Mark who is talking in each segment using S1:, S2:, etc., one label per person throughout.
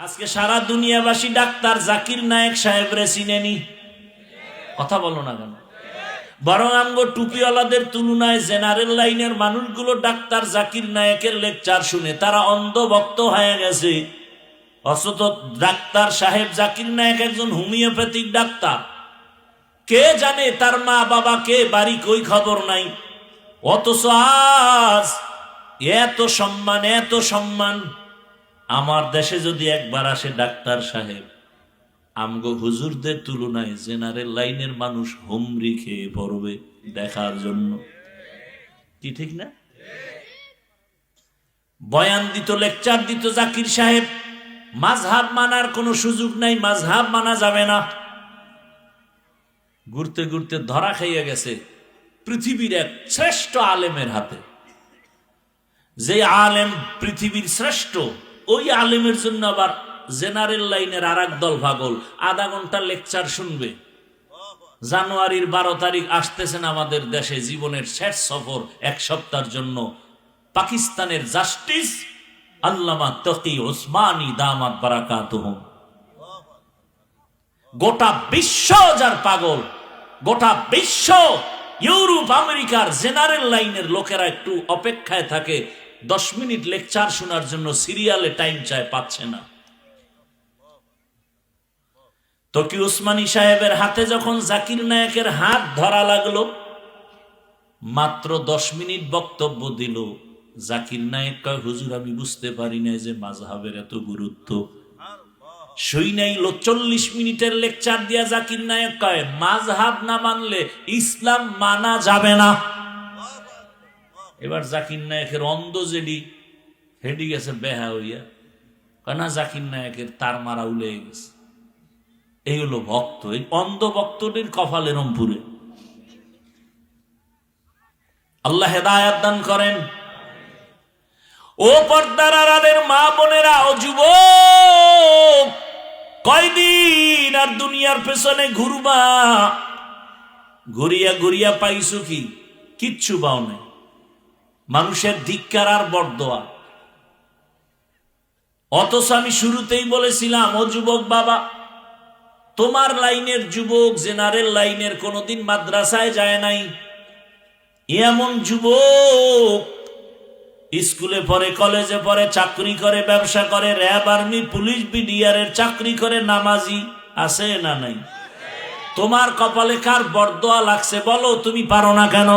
S1: আজকে সারা দুনিয়াবাসী ডাক্তার জাকির নায়েক সাহেবরে চিনেনি? কথা বলো না কেন? বরং আমগো টুপিওয়ালাদের তুলনায় জেনারেল লাইনের মানুষগুলো ডাক্তার জাকির নায়েকের লেকচার শুনে তারা অন্ধভক্ত হয়ে গেছে। অথচ ডাক্তার সাহেব জাকির নায়েক একজন হোমিওপ্যাথিক ডাক্তার। কে জানে তার মা বাবা কে, বাড়ি কই খবর নাই। অথচ আজ এত সম্মান এত সম্মান আমার দেশে যদি একবার আসে ডাক্তার সাহেব, আমগো হুজুরদের তুলনায় জেনারেল লাইনের মানুষ হুমরি খেয়ে পড়বে দেখার জন্য। কি ঠিক না? বয়ান দিত, লেকচার দিত জাকির সাহেব, মাঝহাব মানার কোনো সুযোগ নাই, মাঝহাব মানা যাবে না। ঘুরতে ঘুরতে ধরা খাইয়া গেছে পৃথিবীর এক শ্রেষ্ঠ আলেমের হাতে। যে আলেম পৃথিবীর শ্রেষ্ঠ ওই আলেমের জন্য আবার জেনারেল লাইনের আর দল ভাগল আধা ঘণ্টা লেকচার শুনবে। জানুয়ারির বারো তারিখ আসতেছেন আমাদের দেশে জীবনের শেষ সফর এক সপ্তাহের জন্য। পাকিস্তানের জাস্টিস আল্লামা তকি ওসমানী দামাত বারাকাত গোটা বিশ্ব যার পাগল, গোটা বিশ্ব ইউরোপ, আমেরিকার জেনারেল লাইনের লোকেরা একটু অপেক্ষায় থাকে। দশ মিনিট লেকচার শোনার জন্য সিরিয়ালে টাইম চায়, পাচ্ছে না। তকি উসমানী সাহেবের হাতে যখন জাকির নায়কের হাত ধরা লাগল, মাত্র দশ মিনিট বক্তব্য দিল। জাকির নায়ক কয়, হুজুর, আমি বুঝতে পারি না যে মাঝহাবের এত গুরুত্ব। সই নাই চল্লিশ মিনিটের লেকচার দিয়া জাকির নায়ক কয় মাঝহাব না মানলে ইসলাম মানা যাবে না। এবার জাকির নায়কের অন্ধ জেডি হেডি গেছে বেহা হইয়া। কেনা জাকির নায়কের তার মারা উলে গেছে? এই হলো ভক্ত, এই অন্ধ ভক্তদের কপালে রংপুরে। আল্লাহ হেদায়াত দান করেন। ও পর্দার মা বোনেরা, ও যুবক, কয়দিন আর দুনিয়ার পেছনে ঘুরবা? ঘুরিয়া ঘুরিয়া পাইছো কি? কিচ্ছু পাও নাই মানুষের ধিক্কার আর বরদোয়া অথচ আমি শুরুতেই বলেছিলাম, ও যুবক বাবা, তোমার লাইনের যুবক জেনারেল লাইনের কোনোদিন মাদ্রাসায় যায় নাই। এমন যুবক, স্কুলে পড়ে, কলেজে পড়ে, চাকরি করে, ব্যবসা করে, র্যাব আর্মি, পুলিশ বিডিআরের চাকরি করে, নামাজি আছে না নাই? তোমার কপালে কার বরদোয়া লাগছে বলো, তুমি পারো না কেন?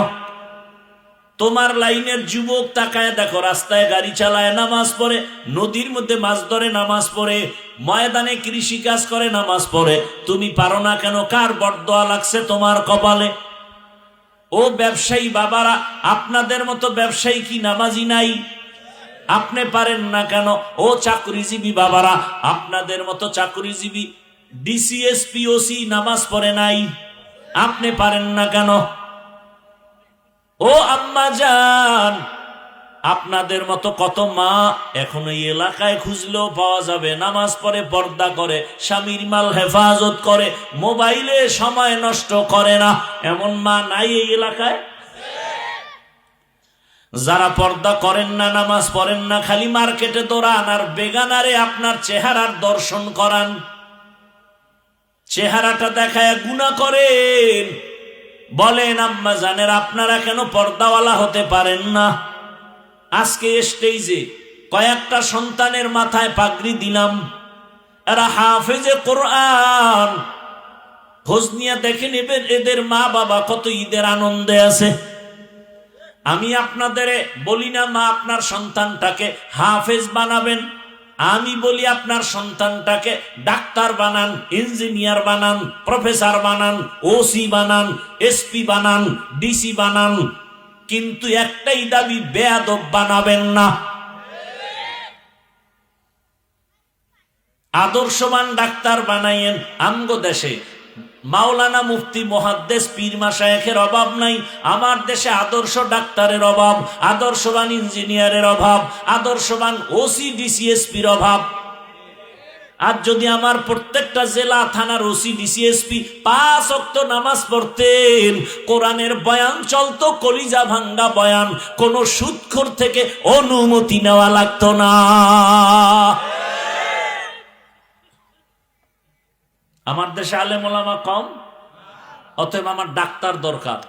S1: তোমার লাইনের যুবক তাকায় দেখো, রাস্তায় গাড়ি চালায়, নামাজ পড়ে, নদীর মধ্যে মাছ ধরে, নামাজ পড়ে, ময়দানে কৃষি কাজ করে, নামাজ পড়ে। তুমি পারো না কেন? কার বরদোয়া লাগছে তোমার কপালে? ও ব্যবসায়ী বাবারা, আপনাদের মতো ব্যবসায়ী কি নামাজি নাই? আপনি পারেন না কেন? ও চাকরিজীবী বাবারা, আপনাদের মতো চাকরিজীবী ডিসিএসপি ওসি নামাজ পড়ে নাই। আপনি পারেন না কেন? ও আম্মা যান আপনাদের মতো কত মা এখন এই এলাকায় খুঁজলেও পাওয়া যাবে। নামাজ পড়ে, পর্দা করে, স্বামীর মাল হেফাজত করে, মোবাইলে সময় নষ্ট করে না। এমন মা নাই এই এলাকায়? যারা পর্দা করেন না, নামাজ পড়েন না, খালি মার্কেটে দৌড়ান আর বেগানারে আপনার চেহারার দর্শন করান। চেহারাটা দেখায় গুণা করেন। বলেন, আম্মা জানের, আপনারা কেন পর্দাওয়ালা হতে পারেন না? আজকে স্টেজে কয়েকটা সন্তানের মাথায় পাগড়ি দিলাম। এরা হাফেজে কোরআন। খোঁজ নিয়ে দেখে নেবেন, এদের মা বাবা কত ঈদের আনন্দে আছে। আমি আপনাদের বলি না মা, আপনার সন্তানটাকে হাফেজ বানাবেন। আমি বলি আপনার সন্তানটাকে ডাক্তার বানান, ইঞ্জিনিয়ার বানান, প্রফেসর বানান ওসি বানান এসপি বানান ডিসি বানান, কিন্তু একটাই দাবি, বেয়াদব বানাবেন না। আদর্শবান ডাক্তার বানাইয়েন আমগো দেশে। মাওলানা মুফতি মহাদ্দেশ পীর মাসায়েখের অভাব নাই। আমার দেশে আদর্শ ডাক্তারের অভাব, আদর্শবান ইঞ্জিনিয়ারের অভাব, আদর্শবান ওসি ডিসিএসপির অভাব। আর যদি আমার প্রত্যেকটা জেলা, থানার ওসি ডিসিএসপি পাঁচ অক্ত নামাজ পড়তেন, কোরআনের বয়ান চলতো, কলিজা ভাঙ্গা বয়ান, কোন সুৎখর থেকে অনুমতি নেওয়া লাগতো না। আমার দেশে আলেম ওলামা কম, অতএব আমার ডাক্তার দরকার।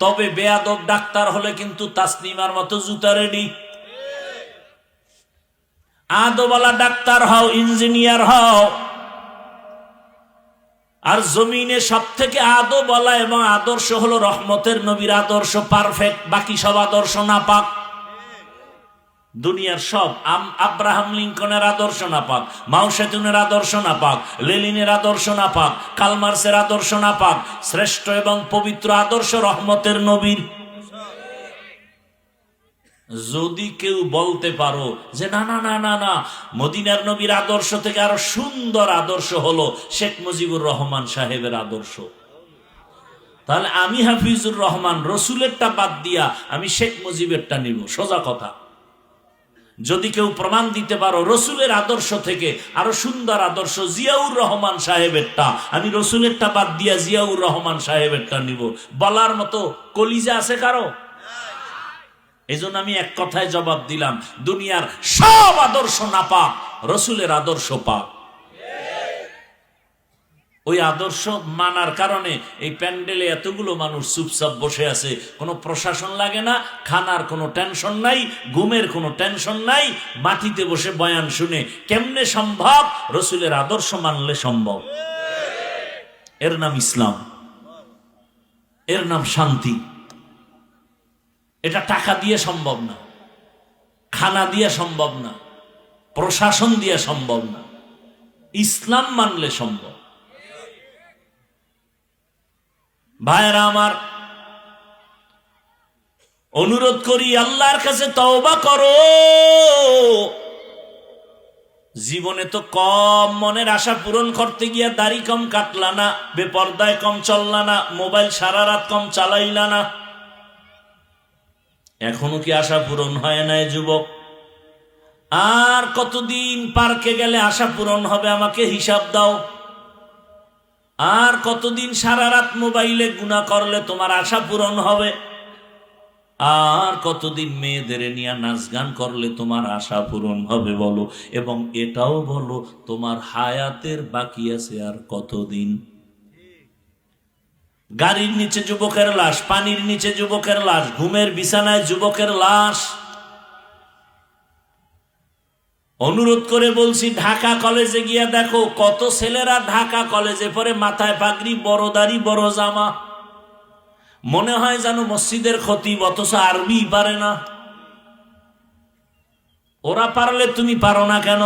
S1: তবে বেয়াদব ডাক্তার হলে কিন্তু তাসনিমার মতো জুতা রেডি আদোবালা ডাক্তার হও, ইঞ্জিনিয়ার হও। আর জমিনে সব থেকে আদো বলা এবং আদর্শ হলো রহমতের নবীর আদর্শ পারফেক্ট বাকি সব আদর্শ না পাক দুনিয়ার সব আব্রাহাম লিঙ্কনের আদর্শ না পাক মাও সেতুনের আদর্শ না পাক লেলিনের আদর্শ না পাক কালমার্সের আদর্শ না পাক শ্রেষ্ঠ এবং পবিত্র আদর্শ রহমতের নবীর। যদি কেউ বলতে পারো যে না না না না না, মদিনার নবীর আদর্শ থেকে আরও সুন্দর আদর্শ হলো শেখ মুজিবুর রহমান সাহেবের আদর্শ। তাহলে আমি হাফিজুর রহমান, রসুলেরটা বাদ দিয়া আমি শেখ মুজিবেরটা নিব, সোজা কথা। যদি কেউ প্রমাণ দিতে পারো, রসুলের আদর্শ থেকে, আরও সুন্দর আদর্শ, জিয়াউর রহমান সাহেবেরটা। আমি রসুলেরটা বাদ দিয়া জিয়াউর রহমান সাহেবেরটা নিব। বলার মতো কলিজা আছে কারও? এই আমি এক কথায় জবাব দিলাম, দুনিয়ার সব আদর্শ না পাক রসুলের আদর্শ পাক। ওই আদর্শ মানার কারণে এই প্যান্ডেলে এতগুলো মানুষ চুপচাপ বসে আছে। কোনো প্রশাসন লাগে না, খানার কোনো টেনশন নাই, ঘুমের কোনো টেনশন নাই, মাটিতে বসে বয়ান শুনে। কেমনে সম্ভব? রসুলের আদর্শ মানলে সম্ভব। এর নাম ইসলাম। এর নাম শান্তি। এটা টাকা দিয়ে সম্ভব না, খানা দিয়ে সম্ভব না, প্রশাসন দিয়ে সম্ভব না। ইসলাম মানলে সম্ভব। ভাইরা আমার, অনুরোধ করি আল্লাহর কাছে তওবা করো। জীবনে তো কম মনের আশা পূরণ করতে গিয়া দাড়ি কম কাটলা না, বেপর্দায় কম চললা না, মোবাইল সারা রাত কম চালাইলা না। এখনও কি আশা পূরণ হয় নাই, যুবক? আর কতদিন পার্কে গেলে আশা পূরণ হবে আমাকে হিসাব দাও। আর কতদিন সারা রাত মোবাইলে গুণা করলে তোমার আশা পূরণ হবে? আর কতদিন মেয়েদের নিয়ে নাচ গান করলে তোমার আশা পূরণ হবে বলো? এবং এটাও বলো, তোমার হায়াতের বাকি আছে আর কতদিন? গাড়ির নিচে যুবকের লাশ, পানির নিচে যুবকের লাশ, ঘুমের বিছানায় যুবকের লাশ। অনুরোধ করে বলছি, ঢাকা কলেজে গিয়া দেখো, কত ছেলেরা ঢাকা কলেজে পরে মাথায় পাগড়ি, বড় দাড়ি, বড় জামা। মনে হয় যেন মসজিদের ক্ষতি অথচ আরবি পারে না। ওরা পারলে তুমি পারো না কেন?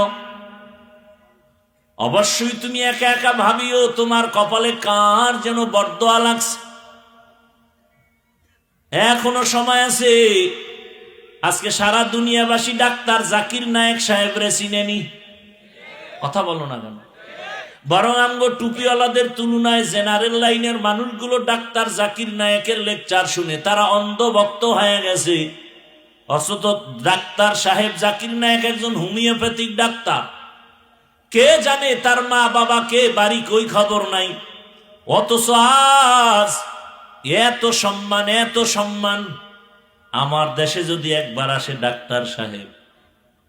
S1: অবশ্যই তুমি একা একা ভাবিও, তোমার কপালে কার যেন বরদোয়া লাগছে এখনও সময় আছে আজকে সারা দুনিয়াবাসী ডাক্তার জাকির নায়েক সাহেবরে চিনেনি? কথা বলো না কেন? বরং আমগো টুপিওয়ালাদের তুলনায় জেনারেল লাইনের মানুষগুলো ডাক্তার জাকির নায়েকের লেকচার শুনে তারা অন্ধভক্ত হয়ে গেছে। অথচ ডাক্তার সাহেব জাকির নায়েক একজন হোমিওপ্যাথিক ডাক্তার। কে জানে তার মা বাবা কে, বাড়ি কই খবর নাই। অথচ আজ এত সম্মান এত সম্মান আমার দেশে যদি একবার আসে ডাক্তার সাহেব,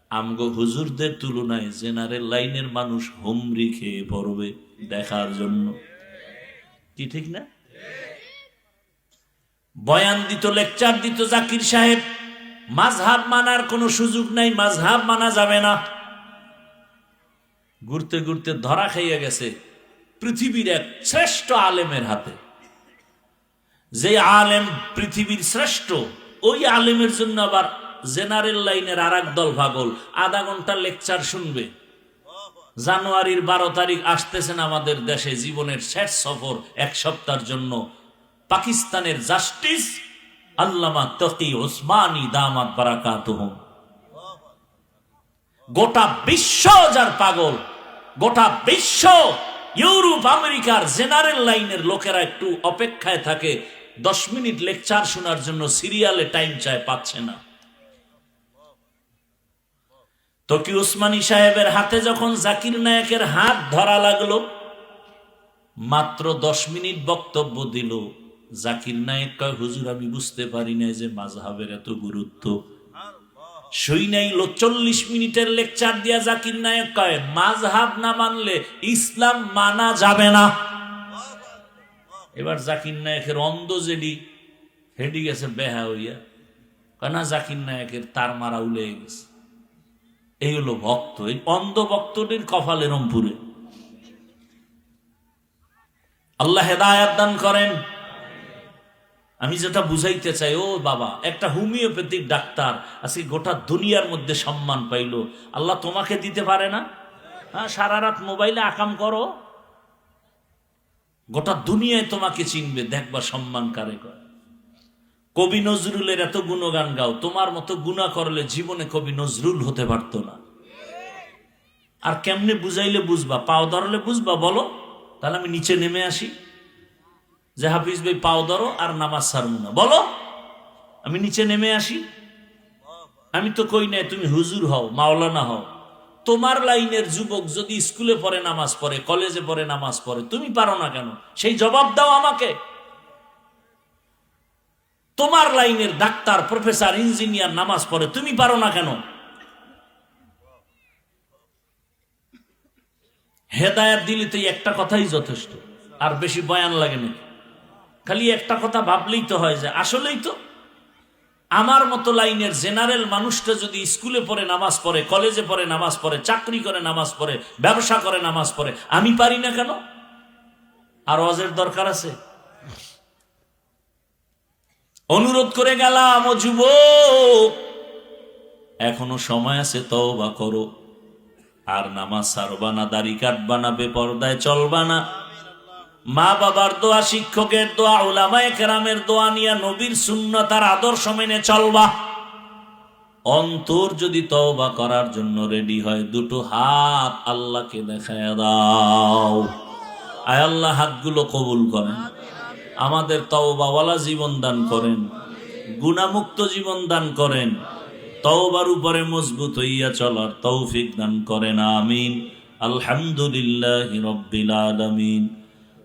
S1: আমগো হুজুরদের তুলনায় জেনারেল লাইনের মানুষ হুমরি খেয়ে পড়বে দেখার জন্য। কি ঠিক না? বয়ান দিত, লেকচার দিত জাকির সাহেব, মাঝহাব মানার কোনো সুযোগ নাই, মাঝহাব মানা যাবে না। ঘুরতে ঘুরতে ধরা খাইয়া গেছে পৃথিবীর এক শ্রেষ্ঠ আলেমের হাতে। যে আলেম পৃথিবীর শ্রেষ্ঠ ওই আলেমের জন্য আবার জেনারেল লাইনের আর দল ভাগল আধা ঘণ্টা লেকচার শুনবে। জানুয়ারির বারো তারিখ আসতেছেন আমাদের দেশে জীবনের শেষ সফর এক সপ্তাহের জন্য। পাকিস্তানের জাস্টিস আল্লামা তকি ওসমানী দামাত বারাকাত গোটা বিশ্ব যার পাগল, গোটা বিশ্ব ইউরোপ, আমেরিকার জেনারেল লাইনের লোকেরা একটু অপেক্ষায় থাকে। দশ মিনিট লেকচার শোনার জন্য সিরিয়ালে টাইম চায়, পাচ্ছে না। তকি উসমানী সাহেবের হাতে যখন জাকির নায়কের হাত ধরা লাগল, মাত্র দশ মিনিট বক্তব্য দিল। জাকির নায়ক কয়, হুজুর, আমি বুঝতে পারি না যে মাঝহাবের এত গুরুত্ব। সই নাই চল্লিশ মিনিটের লেকচার দিয়া জাকির নায়ক কয় মাঝহাব না মানলে ইসলাম মানা যাবে না। এবার জাকির নায়কের অন্ধ জেডি হেডি গেছে বেহা হইয়া। কেনা জাকির নায়কের তার মারা উলে গেছে। এই হলো ভক্ত, এই অন্ধ ভক্তটির কপালে রংপুরে। আল্লাহ হেদায়াত দান করেন। আমি যেটা বুঝাইতে চাই, ও বাবা, একটা হোমিওপ্যাথিক ডাক্তার আজকে গোটা দুনিয়ার মধ্যে সম্মান পাইলো। আল্লাহ তোমাকে দিতে পারে না? হ্যাঁ সারা রাত মোবাইলে আকাম করো। গোটা দুনিয়ায় তোমাকে চিনবে, দেখবা সম্মান কারে করে। কবি নজরুলের এত গুণগান গাও, তোমার মতো গুণা করলে জীবনে কবি নজরুল হতে পারতো না। আর কেমনে বুঝাইলে বুঝবা, পাও ধরলে বুঝবা, বলো, তাহলে আমি নিচে নেমে আসি। যে হাফিজ ভাই, পাও ধরো আর নামাজ সারমু না, বলো, আমি নিচে নেমে আসি। আমি তো কই নাই, তুমি হুজুর হও, মাওলানা হও। তোমার লাইনের যুবক যদি স্কুলে পড়ে, নামাজ পড়ে, কলেজে পড়ে, নামাজ পড়ে, তুমি পারো না কেন? সেই জবাব দাও আমাকে। তোমার লাইনের ডাক্তার, প্রফেসর, ইঞ্জিনিয়ার নামাজ পড়ে, তুমি পারো না কেন? হেদায়াত দিলে তো একটা কথাই যথেষ্ট, আর বেশি বয়ান লাগে না খালি একটা কথা ভাবলেই তো হয় যে, আসলেই তো। আমার মতো লাইনের জেনারেল মানুষটা যদি স্কুলে পড়ে, নামাজ পড়ে, কলেজে পড়ে, নামাজ পড়ে, চাকরি করে, নামাজ পড়ে, ব্যবসা করে, নামাজ পড়ে, আমি পারি না কেন? আর অজের দরকার আছে? অনুরোধ করে গেলাম, ও যুবক এখনও সময় আছে, তওবা করো। আর নামাজ সারবা না, দাড়ি কাটবা না, বেপর্দায় চলবা না। মা বাবার দোয়া, শিক্ষকের দোয়া ওলামায়ে কেরামের দোয়া নিয়ে নবীর শূন্যতার আদর্শ মেনে চলবা। অন্তর যদি তওবা করার জন্য রেডি হয়, দুটো হাত আল্লাহকে দেখায় দাও। আয় আল্লাহ, হাতগুলো কবুল করেন। আমাদের তওবাওয়ালা জীবন দান করেন। গুণামুক্ত জীবন দান করেন। তওবার উপরে মজবুত হইয়া চলার তৌফিক দান করেন, আমিন। আলহামদুলিল্লাহ রব্বিল আলামিন।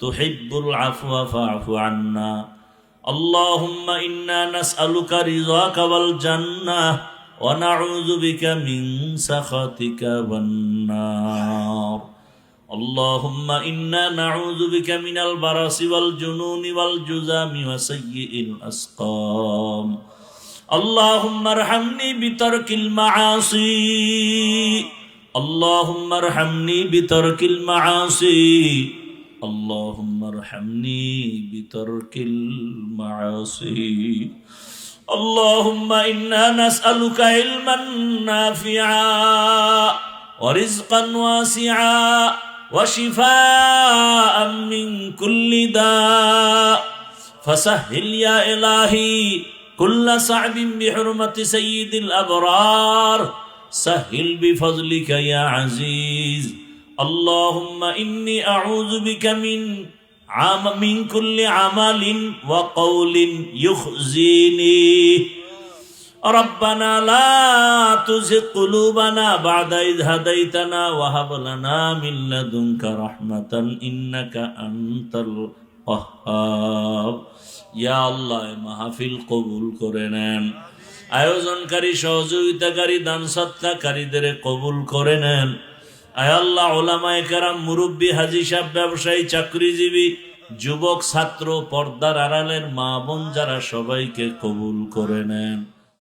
S1: تحب العفو فاعف عنا اللهم إنا نسألك رضاك والجنة ونعوذ بك من سخطك والنار اللهم إنا نعوذ بك من البرص والجنون والجزام وسيء الأسقام اللهم ارحمني بترك المعاصي اللهم ارحمني بترك المعاصي اللهم ارحمني بترك المعاصي. اللهم إنا نسألك علما نافعا ورزقا واسعا وشفاء من كل داء. فسهل يا إلهي كل صعب بحرمة سيد الأبرار. سهل بفضلك يا عزيز. اللهم إني أعوذ بك من عام من كل عمل وقول يخزيني ربنا لا تزغ قلوبنا بعد إذ هديتنا وهب لنا من لدنك رحمة إنك أنت الوهاب ইয়া আল্লাহ এ মাহফিল কবুল করে নেন আয়োজনকারী সহযোগিতাকারী দান সত্তাকারীদের কবুল করে নেন আয় আল্লাহ ওলামায় কারাম, মুরব্বী, হাজি সাহেব, ব্যবসায়ী, চাকরিজীবী, যুবক, ছাত্র, পর্দার আড়ালের মা বোন যারা সবাইকে কবুল করে নেন।